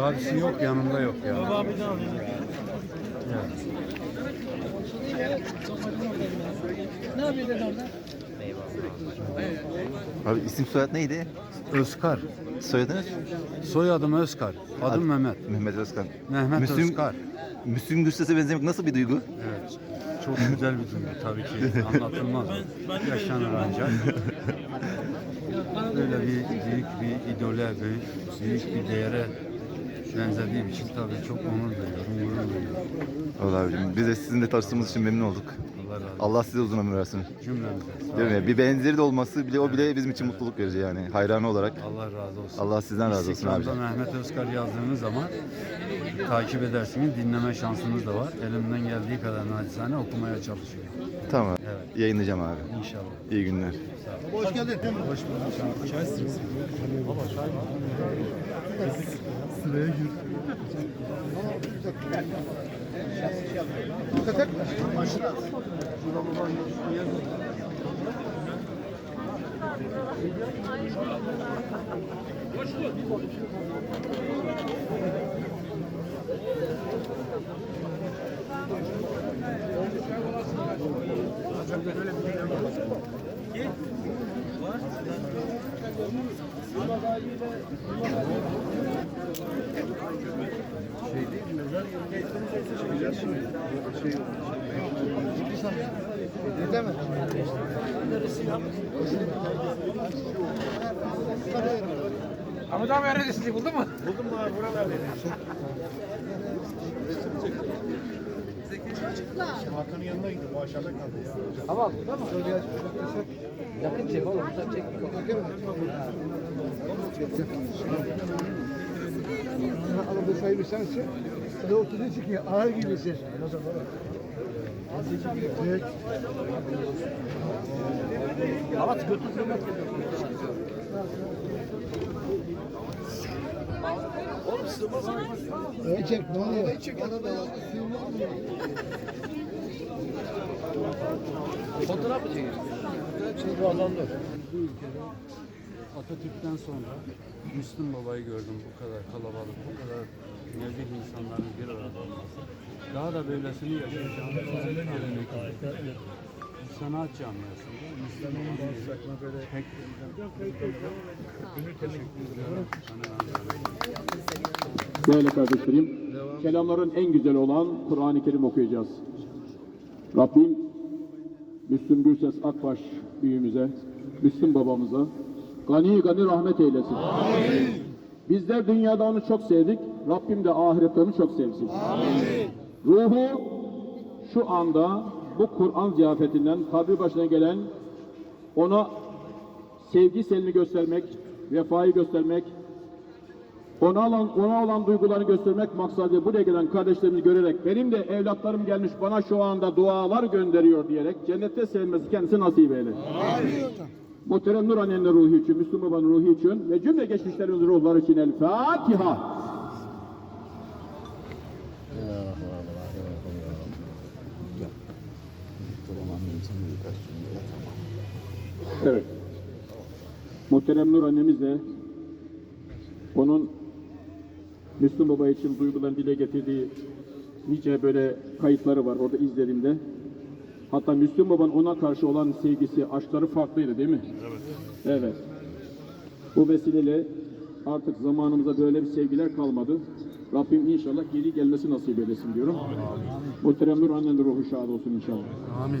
Abisi yok yanımda yok ya. Ya. Abi isim soyad neydi? Özkar. Soyadınız? Soyadım Özkar. Adım Mehmet. Mehmet Özkan. Mehmet Müslüm- Özkar. Müslüm Gürses'e benzemek nasıl bir duygu? Evet. Çok güzel bir duygu tabii ki. Anlatılmaz. Yaşanır ancak. Böyle bir büyük bir idole, büyük, büyük bir değere benzediğim için tabii çok onur duyuyorum, gurur duyuyorum. Allah abicim biz de sizinle tanıştığımız için memnun olduk. Allah razı olsun. Allah size uzun ömür versin. Cümlemize. Sağ Değil mi? olun. Bir benzeri de olması bile o bile bizim için mutluluk verici yani. Hayranı olarak. Allah razı olsun. Allah sizden razı olsun abi. Mehmet Özkar yazdığınız zaman takip edersiniz. Dinleme şansınız da var. Elimden geldiği kadar naçizane okumaya çalışıyorum. Tamam. Evet. Yayınlayacağım abi. İnşallah. İyi günler. Hoş geldin. Hoş bulduk. Çay Dikkat et. Başla. Git. Var. Ama daha iyi de Ahmet abi neredesiniz buldun mu? Hakan'ın yanına gidiyor. Bu aşağıda kaldı ya. Tamam burada mı? Yakın çek oğlum. Uzak çek. Alın bu sayı çık. Sana oturuyor çıkıyor. Ağır gibisin. Evet. Evet götür kıymet Evet çek. Ne oluyor? Çek. Fotoğraf mı çekiyorsun? Şimdi Allah'ım dur. Atatürk'ten sonra Müslüm Baba'yı gördüm bu kadar kalabalık, bu kadar nezih insanların bir arada olması. Daha da böylesini yaşayacağımı tahmin etmiyorum. Sanat camiasında Müslüm Baba'yı pek teşekkür ediyorum. Sana Değerli kardeşlerim, kelamların en güzeli olan Kur'an-ı Kerim okuyacağız. Rabbim Müslüm Gürses Akbaş büyüğümüze, Müslüm babamıza gani gani rahmet eylesin. Bizler dünyada onu çok sevdik, Rabbim de ahirette onu çok sevsin. Ruhu şu anda bu Kur'an ziyafetinden kabri başına gelen ona sevgi selini göstermek, vefayı göstermek, ona olan, ona olan duygularını göstermek maksadı buraya gelen kardeşlerimizi görerek benim de evlatlarım gelmiş bana şu anda dualar gönderiyor diyerek cennette sevmesi kendisi nasip eyle. Muhterem Nur annenin ruhu için, Müslüm babanın ruhu için ve cümle geçmişlerimizin ruhları için El Fatiha. Evet. Muhterem Nur annemiz de onun Müslüm Baba için duygularını dile getirdiği nice böyle kayıtları var orada izlediğimde. Hatta Müslüm Baba'nın ona karşı olan sevgisi, aşkları farklıydı değil mi? Evet. Evet. Bu vesileyle artık zamanımıza böyle bir sevgiler kalmadı. Rabbim inşallah geri gelmesi nasip eylesin diyorum. Muhterem Nur annenin ruhu şad olsun inşallah. Amin.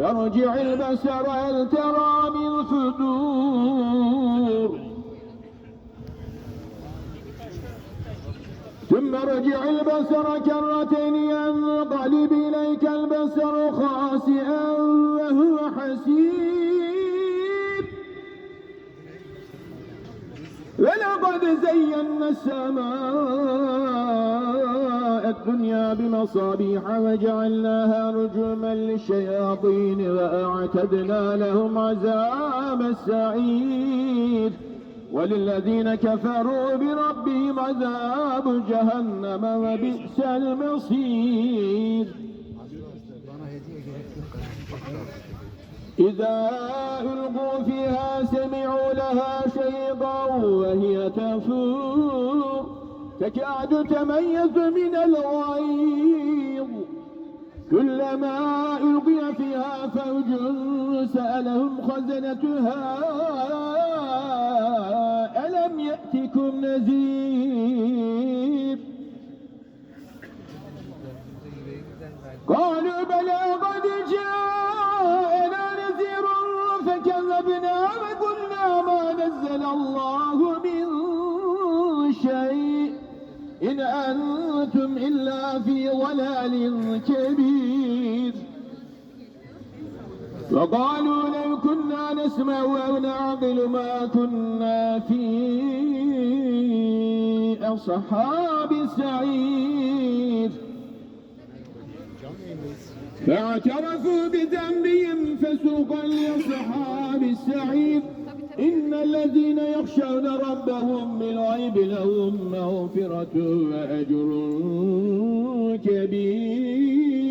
فارجع البصر هل ترى من فطور ثم ارجع البصر كرتين ينقلب إليك البصر خاسئا وهو حسير. ولقد زينا السماء الدنيا بمصابيح وجعلناها رجوما للشياطين وأعتدنا لهم عذاب السعير. وللذين كفروا بربهم عذاب جهنم وبئس المصير. إذا ألقوا فيها سمعوا لها شيطا وهي تفور. تكاد تميز من الغيظ كلما ألقي فيها فوج سألهم خزنتها ألم يأتكم نذير قالوا بلى قد جاءنا نذير فكذبنا وقلنا ما نزل الله إن أنتم إلا في ضلال كبير. وقالوا لو كنا نسمع أو نعقل ما كنا في أصحاب السعير. فاعترفوا بذنبهم فسوقا لأصحاب السعير. إن الذين يخشون ربهم بالغيب لهم مغفرة وأجر كبير.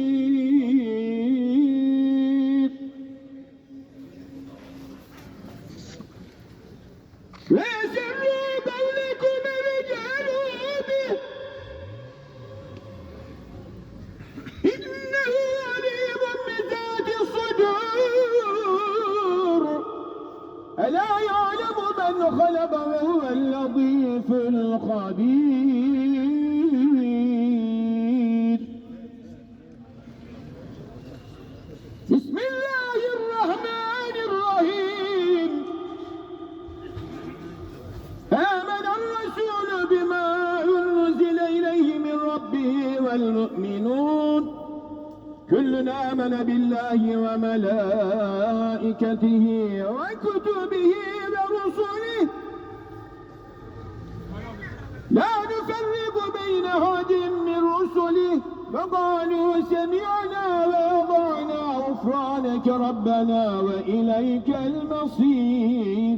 من خلق وهو اللطيف الخبير. بسم الله الرحمن الرحيم. آمن الرسول بما أنزل إليه من ربه والمؤمنون. كل آمن بالله وملائكته وكتبه ورسله. لا نفرق بين أحد من رسله. فقالوا سمعنا وأطعنا غفرانك ربنا وإليك المصير.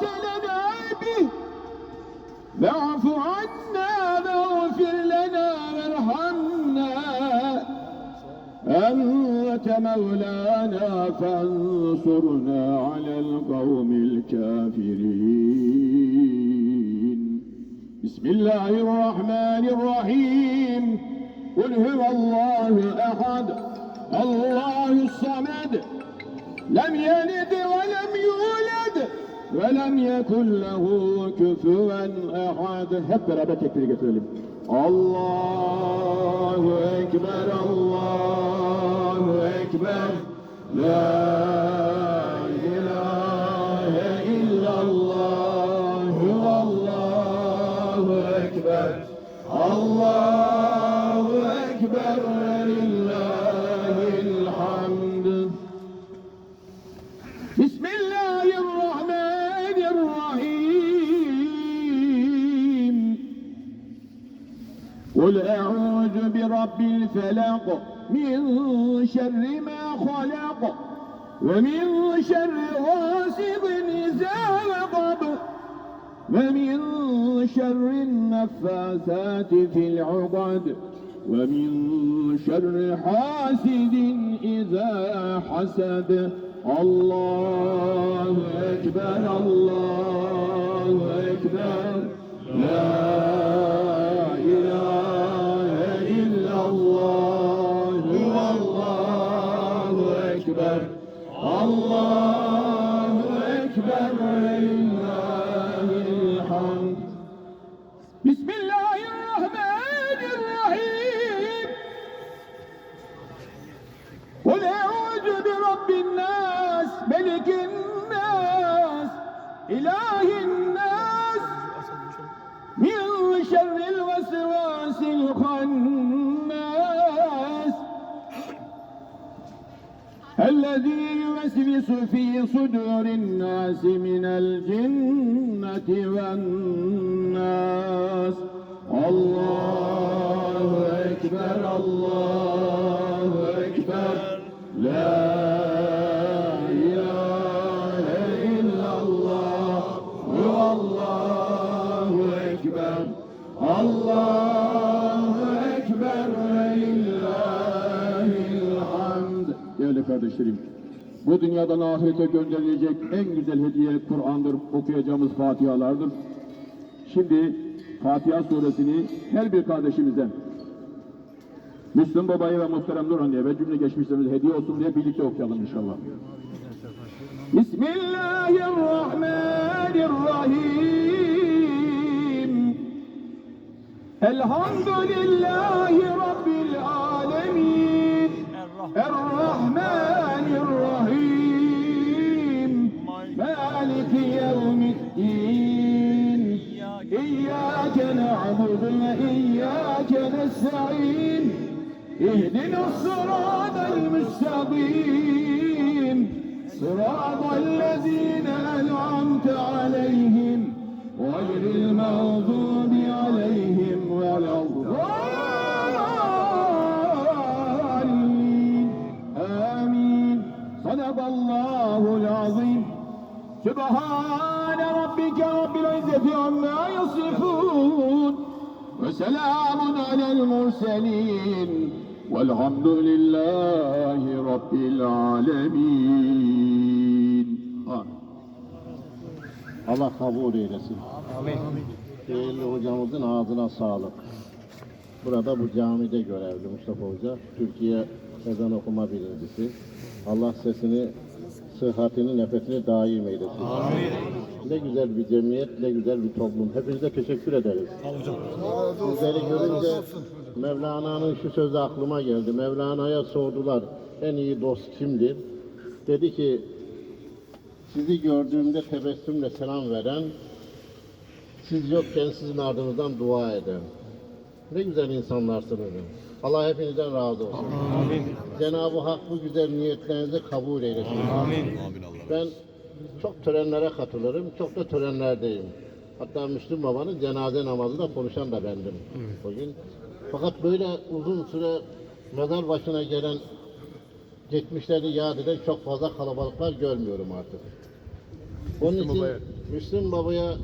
لنا به واعف عنا واغفر لنا وارحمنا أنت مولانا فانصرنا على القوم الكافرين. بسم الله الرحمن الرحيم. قل هو الله أحد الله الصمد. لم يلد ولم يولد. ve lem yekun lehu küfüven ehad. Hep beraber tekbir getirelim. Allahu Ekber, Allahu Ekber. La الفلق من شر ما خلق ومن شر غاسق إذا وقب ومن شر النفاثات في العقد ومن شر حاسد إذا حسد. الله أكبر الله أكبر. الذي يوسوس في صدور الناس من الجنة والناس الله أكبر الله kardeşlerim, bu dünyadan ahirete gönderilecek en güzel hediye Kur'an'dır, okuyacağımız Fatihalardır. Şimdi Fatiha suresini her bir kardeşimizden Müslüm Baba'ya ve Muhterem Nur Anne'ye ve cümle geçmişlerimize hediye olsun diye birlikte okuyalım inşallah. Bismillahirrahmanirrahim. Elhamdülillahi Rabbil alemin. Errahmanirrahim. الامر إياك نستعين. اهدنا الصراط المستقيم. صراط الذين أنعمت عليهم غير المغضوب سبحان ربك رب العزة عما يصفون وسلام على المرسلين والحمد لله رب العالمين آمين. Allah kabul eylesin. Amin. Değerli hocamızın ağzına sağlık. Burada bu camide görevli Mustafa Hoca. Türkiye ezan okuma birincisi. Allah sesini, sıhhatini, nefesini daim eylesin. Amin. Ne güzel bir cemiyet, ne güzel bir toplum. Hepinize teşekkür ederiz. Sizleri görünce Mevlana'nın şu sözü aklıma geldi. Mevlana'ya sordular, en iyi dost kimdir? Dedi ki, sizi gördüğümde tebessümle selam veren, siz yokken sizin ardınızdan dua eden. Ne güzel insanlarsınız. Allah hepinizden razı olsun. Cenab-ı Hak bu güzel niyetlerinizi kabul eylesin. Ben çok törenlere katılırım, çok da törenlerdeyim. Hatta Müslüm Baba'nın cenaze namazında konuşan da bendim bugün. Fakat böyle uzun süre mezar başına gelen geçmişlerini yad eden çok fazla kalabalıklar görmüyorum artık. Onun için Müslüm Baba'ya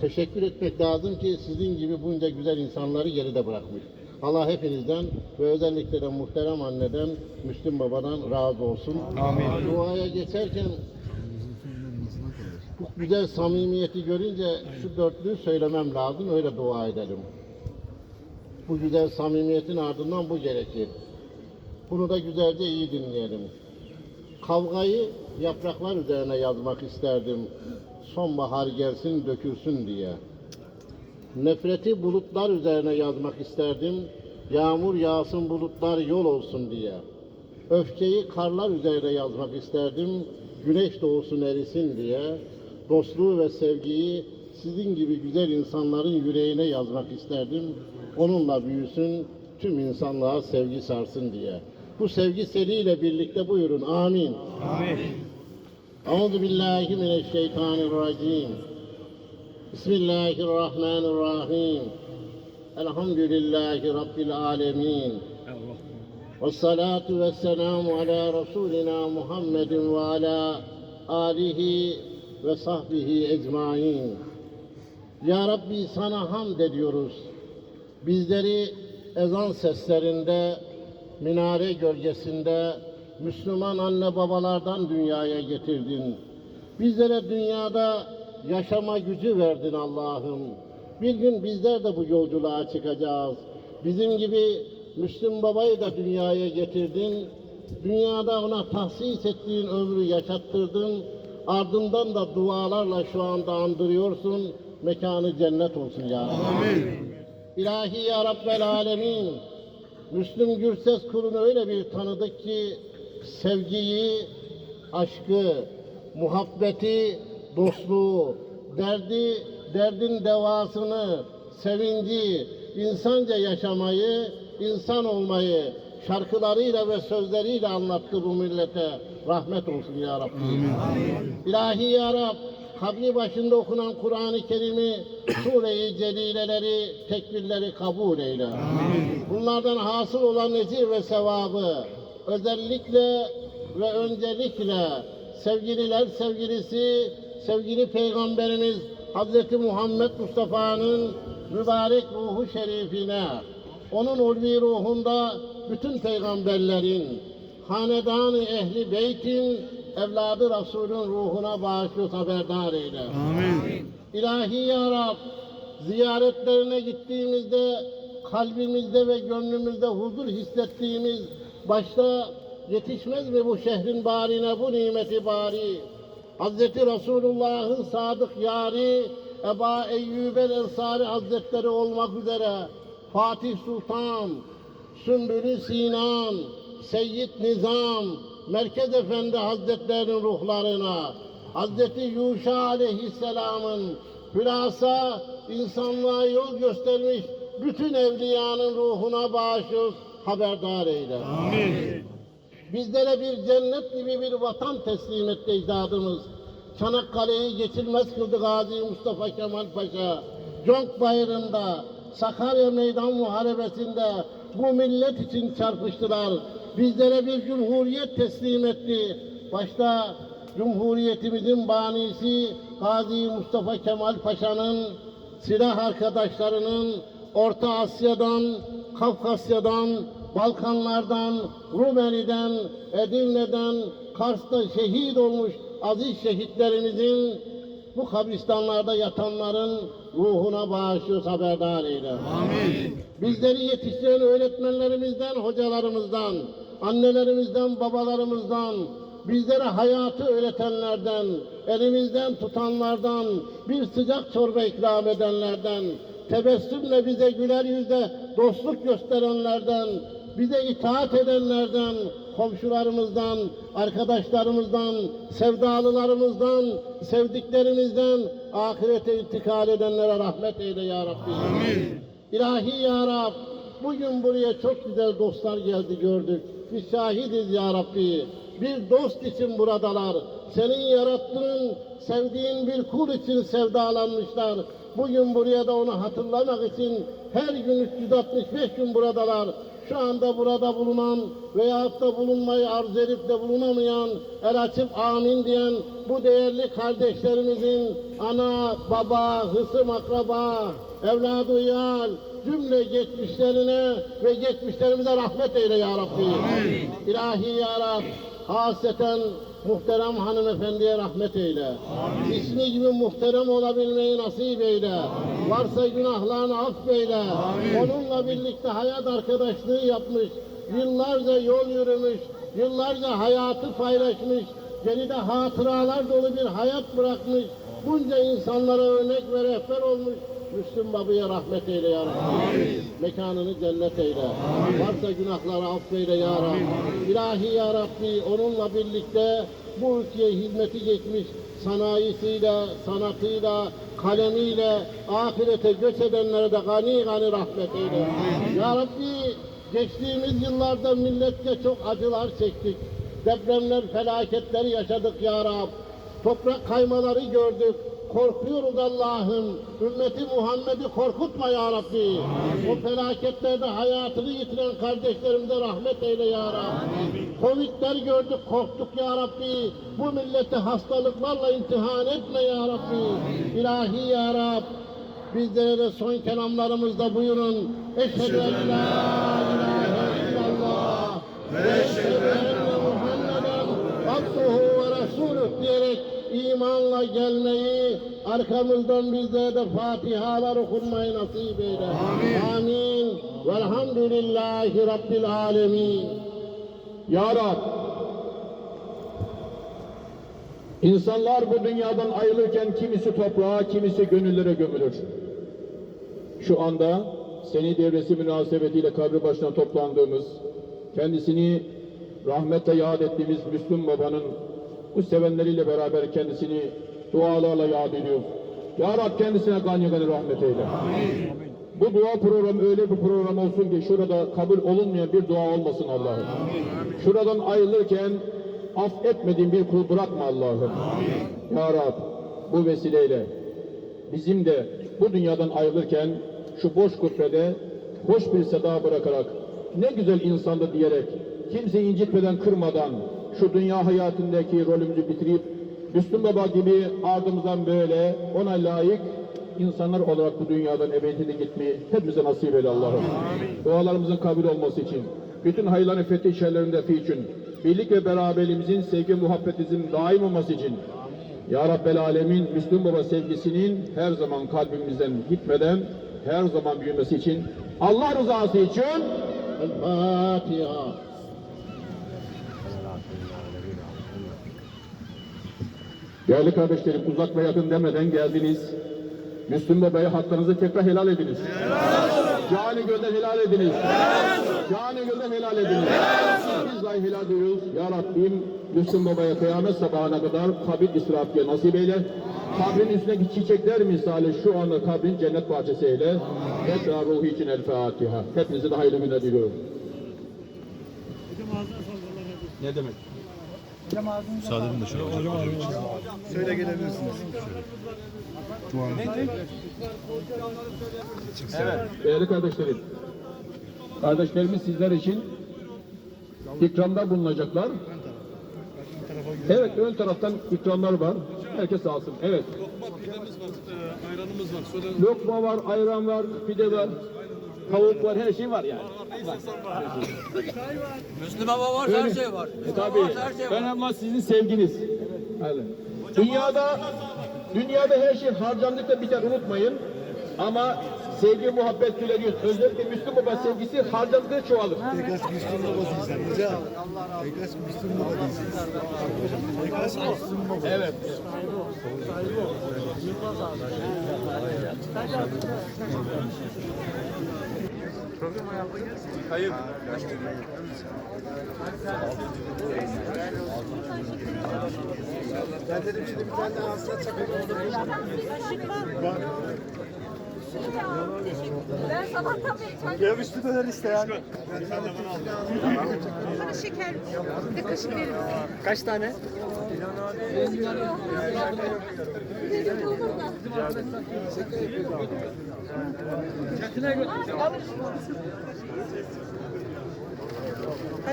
teşekkür etmek lazım ki sizin gibi bunca güzel insanları geride bırakmış. Allah hepinizden ve özellikle de muhterem anneden, Müslüm Baba'dan razı olsun. Amin. Duaya geçerken bu güzel samimiyeti görünce şu dörtlüğü söylemem lazım, öyle dua edelim. Bu güzel samimiyetin ardından bu gerekir. Bunu da güzelce iyi dinleyelim. Kavgayı yapraklar üzerine yazmak isterdim. Sonbahar gelsin dökülsün diye. Nefreti bulutlar üzerine yazmak isterdim. Yağmur yağsın bulutlar yol olsun diye. Öfkeyi karlar üzerine yazmak isterdim. Güneş doğusun erisin diye. Dostluğu ve sevgiyi sizin gibi güzel insanların yüreğine yazmak isterdim. Onunla büyüsün, tüm insanlığa sevgi sarsın diye. Bu sevgi seriyle birlikte buyurun. Amin. Amin. Euzu billahi mineşşeytanirracim. Bismillahirrahmanirrahim. Elhamdülillahi Rabbil alemin. والصلاة والسلام على رسولنا محمد وعلى آله ve sahbihi ecmain. Ya Rabbi sana hamd ediyoruz. Bizleri ezan seslerinde, minare gölgesinde Müslüman anne babalardan dünyaya getirdin. Bizlere dünyada yaşama gücü verdin Allah'ım. Bir gün bizler de bu yolculuğa çıkacağız. Bizim gibi Müslüm babayı da dünyaya getirdin. Dünyada ona tahsis ettiğin ömrü yaşattırdın. Ardından da dualarla şu anda andırıyorsun. Mekanı cennet olsun ya Rabbi. İlahi ya Rabbel Alemin. Müslüm Gürses kulunu öyle bir tanıdık ki sevgiyi, aşkı, muhabbeti, dostluğu, derdi, derdin devasını, sevinci, insanca yaşamayı, insan olmayı şarkılarıyla ve sözleriyle anlattı bu millete. Rahmet olsun ya Rabbi. İlahi ya Rab, kabri başında okunan Kur'an-ı Kerim'i, sure-i celileleri, tekbirleri kabul eyle. Bunlardan hasıl olan necir ve sevabı, özellikle ve öncelikle sevgililer sevgilisi, sevgili Peygamberimiz Hz. Muhammed Mustafa'nın mübarek ruhu şerifine, onun ulvi ruhunda bütün peygamberlerin, hanedanı ehli beytin, evladı Resulün ruhuna bağışlıyor haberdar eyle. Amin. İlahi ya Rab, ziyaretlerine gittiğimizde kalbimizde ve gönlümüzde huzur hissettiğimiz başta yetişmez mi bu şehrin barine bu nimeti bari? Hazreti Resulullah'ın sadık yari Eba Eyyub el Ensari Hazretleri olmak üzere Fatih Sultan, Sümbülü Sinan, Seyyid Nizam, Merkez Efendi Hazretlerinin ruhlarına, Hazreti Yuşa Aleyhisselam'ın hülasa insanlığa yol göstermiş bütün evliyanın ruhuna bağışır, haberdar eyle. Amin. Bizlere bir cennet gibi bir vatan teslim etti ecdadımız. Çanakkale'yi geçilmez kıldı Gazi Mustafa Kemal Paşa. Conk Bayırı'nda, Sakarya Meydan Muharebesi'nde bu millet için çarpıştılar. Bizlere bir cumhuriyet teslim etti. Başta Cumhuriyetimizin banisi Gazi Mustafa Kemal Paşa'nın silah arkadaşlarının Orta Asya'dan, Kafkasya'dan, Balkanlardan, Rumeli'den, Edirne'den, Kars'ta şehit olmuş aziz şehitlerimizin bu kabristanlarda yatanların ruhuna bağışlıyoruz haberdar eyle. Amin. Bizleri yetiştiren öğretmenlerimizden, hocalarımızdan, annelerimizden, babalarımızdan, bizlere hayatı öğretenlerden, elimizden tutanlardan, bir sıcak çorba ikram edenlerden, tebessümle bize güler yüzle dostluk gösterenlerden, bize itaat edenlerden, komşularımızdan, arkadaşlarımızdan, sevdalılarımızdan, sevdiklerimizden ahirete intikal edenlere rahmet eyle ya Rabbi. Amin. İlahi ya Rab, bugün buraya çok güzel dostlar geldi gördük. Biz şahidiz ya Rabbi. Bir dost için buradalar. Senin yarattığın, sevdiğin bir kul için sevdalanmışlar. Bugün buraya da onu hatırlamak için her gün 365 gün buradalar. Şu anda burada bulunan veyahut da bulunmayı arz edip de bulunamayan, el açıp amin diyen bu değerli kardeşlerimizin ana, baba, hısım, akraba, evladı yar, cümle geçmişlerine ve geçmişlerimize rahmet eyle ya Rabbi. İlahi ya Rab, haseten muhterem hanımefendiye rahmet eyle. Amin. İsmi gibi muhterem olabilmeyi nasip eyle. Varsa günahlarını affeyle. Onunla birlikte hayat arkadaşlığı yapmış. Yıllarca yol yürümüş. Yıllarca hayatı paylaşmış. Geride hatıralar dolu bir hayat bırakmış. Bunca insanlara örnek ve rehber olmuş. Müslüm Baba'ya rahmet eyle ya Rabbi. Mekanını cennet eyle. Varsa günahları affeyle ya Rabbi. İlahi ya Rabbi onunla birlikte bu ülkeye hizmeti geçmiş sanayisiyle, sanatıyla, kalemiyle ahirete göç edenlere de gani gani rahmet eyle. Ya Rabbi geçtiğimiz yıllarda milletçe çok acılar çektik. Depremler, felaketleri yaşadık ya Rabbi. Toprak kaymaları gördük. Korkuyoruz Allah'ım. Ümmeti Muhammed'i korkutma ya Rabbi. O felaketlerde hayatını yitiren kardeşlerimize rahmet eyle ya Rabbi. Covid'ler gördük korktuk ya Rabbi. Bu milleti hastalıklarla imtihan etme ya Rabbi. İlahi ya Rab. Bizlere de son kelamlarımızda buyurun. Eşhedü en la ilahe illallah ve eşhedü enne Muhammeden abduhu ve resuluh diyerek imanla gelmeyi, arkamızdan bizlere de Fatihalar okunmayı nasip eyle. Amin. Amin. Velhamdülillahi Rabbil alemin. Ya Rab, insanlar bu dünyadan ayrılırken kimisi toprağa, kimisi gönüllere gömülür. Şu anda seni devresi münasebetiyle kabri başına toplandığımız, kendisini rahmetle yad ettiğimiz Müslüm Baba'nın bu sevenleriyle beraber kendisini dualarla yad ediyoruz. Ya Rab kendisine gani gani rahmet eyle. Bu dua programı öyle bir program olsun ki şurada kabul olunmayan bir dua olmasın Allah'ım. Şuradan ayrılırken affetmediğin bir kul bırakma Allah'ım. Ya Rab bu vesileyle bizim de bu dünyadan ayrılırken şu boş kubbede hoş bir seda bırakarak ne güzel insandı diyerek kimseyi incitmeden kırmadan şu dünya hayatındaki rolümüzü bitirip Müslüm Baba gibi ardımızdan böyle ona layık insanlar olarak bu dünyadan ebediyete gitmeyi hepimize nasip eyle Allah'ım. Dualarımızın kabul olması için, bütün hayırların fethi şerlerinde fi için, birlik ve beraberliğimizin, sevgi muhabbetimizin daim olması için, Ya Rabbel Alemin, Müslüm Baba sevgisinin her zaman kalbimizden gitmeden, her zaman büyümesi için, Allah rızası için, El Fatiha. Değerli kardeşlerim uzak ve yakın demeden geldiniz. Müslüm Baba'ya haklarınızı tekrar helal ediniz. Cani gölden helal ediniz. Cani gölden helal ediniz. Biz dahi helal ediyoruz. Ya Rabbim Müslüm Baba'ya kıyamet sabahına kadar kabir israfiye nasip eyle. Kabrin üstündeki çiçekler misali şu anda kabrin cennet bahçesi eyle. Tekrar ruhu için El Fatiha. Hepinize de hayırlı günler diliyorum. Ne demek? Söyle gelebilirsiniz. Değerli kardeşlerim, kardeşlerimiz sizler için ikramda bulunacaklar. Evet, ön taraftan ikramlar var. Herkes alsın. Evet. Lokma var, ayran var, pide var, tavuk var, her şey var yani. Müslüman baba var, her şey var. E tabii. her şey var. Önemli olan sizin sevginiz. Öyle. Dünyada dünyada her şey harcandıkça biter unutmayın. Ama sevgi muhabbet güleriyor. Özellikle Müslüm Baba sevgisi harcandıkça çoğalır. Tekrar Müslüm baba değilsen. Hocam. Tekrar Müslüm baba değilsin. Tekrar Müslüm baba. Evet. Ben dedim şimdi bir tane daha hasret çakayım. Ben sabahtan beri çay Ya döner işte ya. bana şeker bir de kaşık verin. Kaç tane?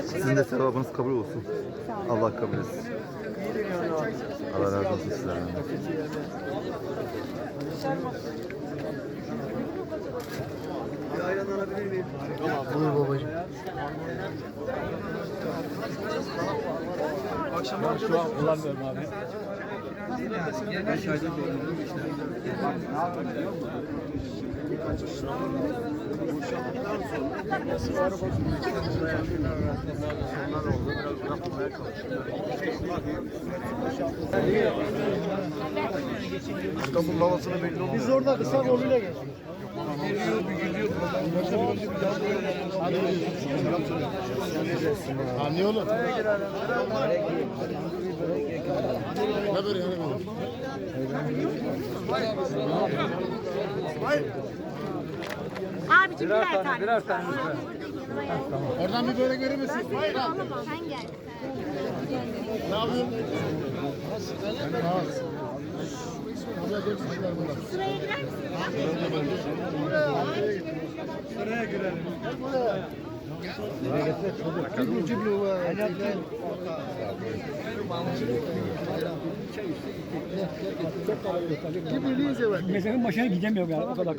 Sizin de sevabınız kabul olsun. Allah kabul etsin. Allah razı olsun sizlerden. de. Bir ayran alabilir miyim? Buyur babacığım. Akşam şu an kullanmıyorum abi. İstanbul havasını belli oldu. Biz orada kısa golüyle geçtik. Anlıyor musun? Ne böyle yani böyle? Abicim birer, birer tane. Birer tane. Oradan bir böyle görür müsün? Hayır alamam. Sen gel. Ne yapıyorsun? Ben ne yapıyorsun? Sıraya girer misin? Sıraya girelim. Buraya. Kimliğinize bak. Mesela başına gidemiyor yani o kadar